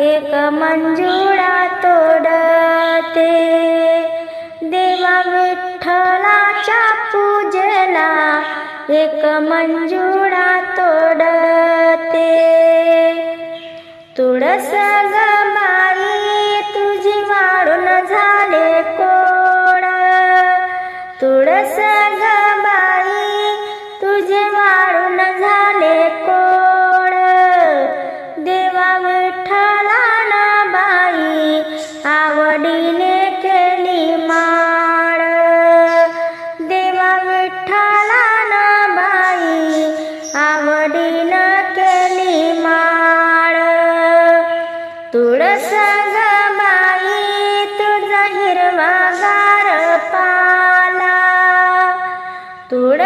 एक मंजुळा तोडते. देवा विठ्ठलाच्या पूजेला एक मंजुळा तोडते. तुळस ग तुझी वाढून झाले कोड. तुळस ग तुझे वाढून झाले कोड. देवा विठ्ठला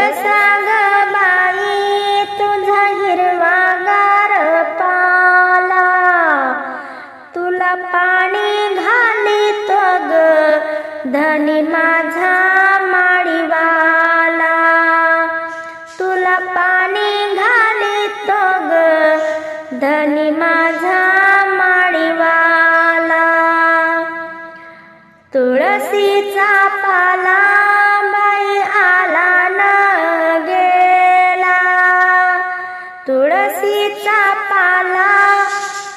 तुळस बाई तुझा हिरवागार पाला. तुला पाणी घाली तग धनी माझा माडीवाला. तुला पाणी घाली तग धनी माझा माडीवाला. तुळशीचा पाला तुळशीचा पाला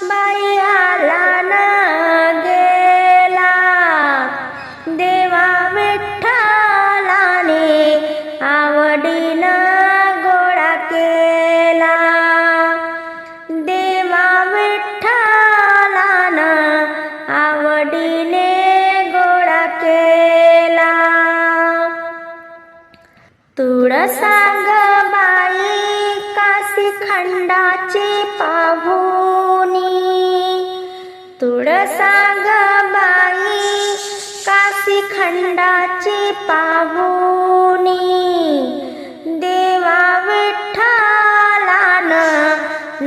बाई आला न गेला देवा विठ्ठलाने आवडीनं गोळा केला. देवा विठ्ठलानं आवडीने गोळा केला. तुळसा खंडाची पाहुनी तुळसा बाई काशी खंडाची पाहुनी देवा विठ्ठलान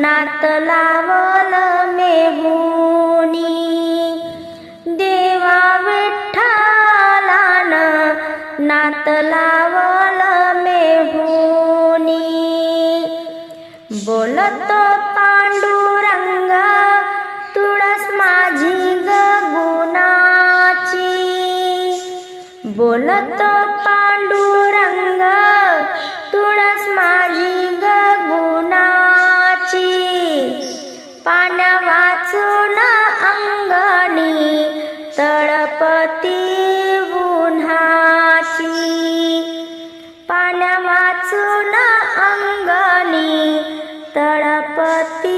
नात लावल मेहुनी देवा विठ्ठलान नात लावल मेहुनी बोलत पांडुरंग तुळस माझी गुणाची. बोलत पांडुरंग तुळस माझी पति